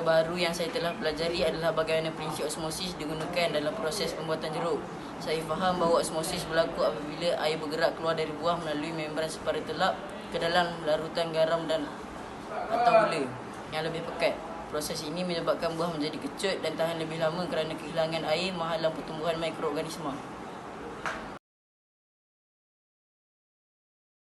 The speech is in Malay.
baru yang saya telah pelajari adalah bagaimana prinsip osmosis digunakan dalam proses pembuatan jeruk. Saya faham bahawa osmosis berlaku apabila air bergerak keluar dari buah melalui membran separa telap ke dalam larutan garam dan atau gula yang lebih pekat. Proses ini menyebabkan buah menjadi kecut dan tahan lebih lama kerana kehilangan air menghalang pertumbuhan mikroorganisma.